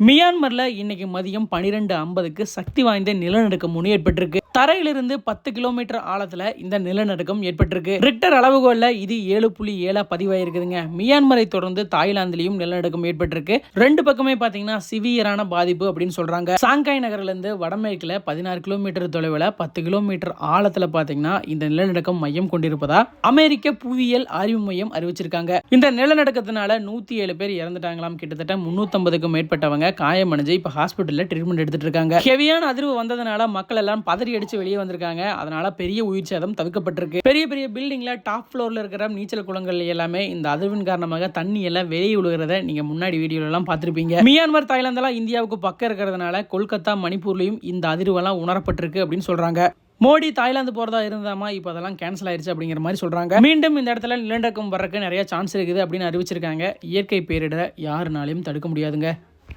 மியான்மர்ல இன்னைக்கு மதியம் பனிரெண்டு ஐம்பதுக்கு சக்தி வாய்ந்த நிலநடுக்கம் ஒன்று ஏற்பட்டிருக்கு தரையிலிருந்து பத்து கிலோமீட்டர் ஆழத்துல இந்த நிலநடுக்கம் ஏற்பட்டிருக்கு. ரிக்டர் அளவுகோல்ல இது ஏழு புள்ளி ஏழா பதிவாயிருக்குதுங்க. மியான்மரை தொடர்ந்து தாய்லாந்திலையும் நிலநடுக்கம் ஏற்பட்டிருக்கு. ரெண்டு பக்கமே பாத்தீங்கன்னா சிவியரான பாதிப்பு அப்படின்னு சொல்றாங்க. சாங்காய் நகர்ல இருந்து வடமேற்குல பதினாறு கிலோமீட்டர் தொலைவில் பத்து கிலோமீட்டர் ஆழத்துல பாத்தீங்கன்னா இந்த நிலநடுக்கம் மையம் கொண்டிருப்பதா அமெரிக்க புவியியல் ஆய்வு மையம் அறிவிச்சிருக்காங்க. இந்த நிலநடுக்கத்தினால நூத்தி ஏழு பேர் இறந்துட்டாங்களாம். கிட்டத்தட்ட முந்நூற்றம்பதுக்கும் மேற்பட்டவங்க காயமடைஞ்சு இப்ப ஹாஸ்பிட்டல்ல ட்ரீட்மெண்ட் எடுத்துட்டு இருக்காங்க. ஹெவியான அதிர்வு வந்ததுனால மக்கள் எல்லாம் பதறி அடிச்சு வெளியே வந்திருக்காங்க. அதனால பெரிய உயிர் சேதம் தவிர்க்கப்பட்டிருக்கு. பெரிய பெரிய பில்டிங்ல டாப் ஃப்ளோர்ல இருக்கிற நீச்சல் குளங்கள் எல்லாமே இந்த அதிர்வின் காரணமாக தண்ணி எல்லாம் வெளியே விழுகிறத நீங்க முன்னாடி வீடியோல எல்லாம் பார்த்திருப்பீங்க. மியான்மர் தாய்லாந்தெல்லாம் இந்தியாவுக்கு பக்கம் இருக்கிறதுனால கொல்கத்தா மணிப்பூர்லயும் இந்த அதிர்வெல்லாம் உணரப்பட்டிருக்கு அப்படின்னு சொல்றாங்க. மோடி தாய்லாந்து போறதா இருந்தாமா? இப்போ அதெல்லாம் கேன்சல் ஆயிடுச்சு அப்படிங்கிற மாதிரி சொல்றாங்க. மீண்டும் இந்த இடத்துல நிலநடுக்கம் வர்றதுக்கு நிறைய சான்ஸ் இருக்குது அப்படின்னு அறிவிச்சிருக்காங்க. இயற்கை பேரிடரை யாருனாலையும் தடுக்க முடியாதுங்க.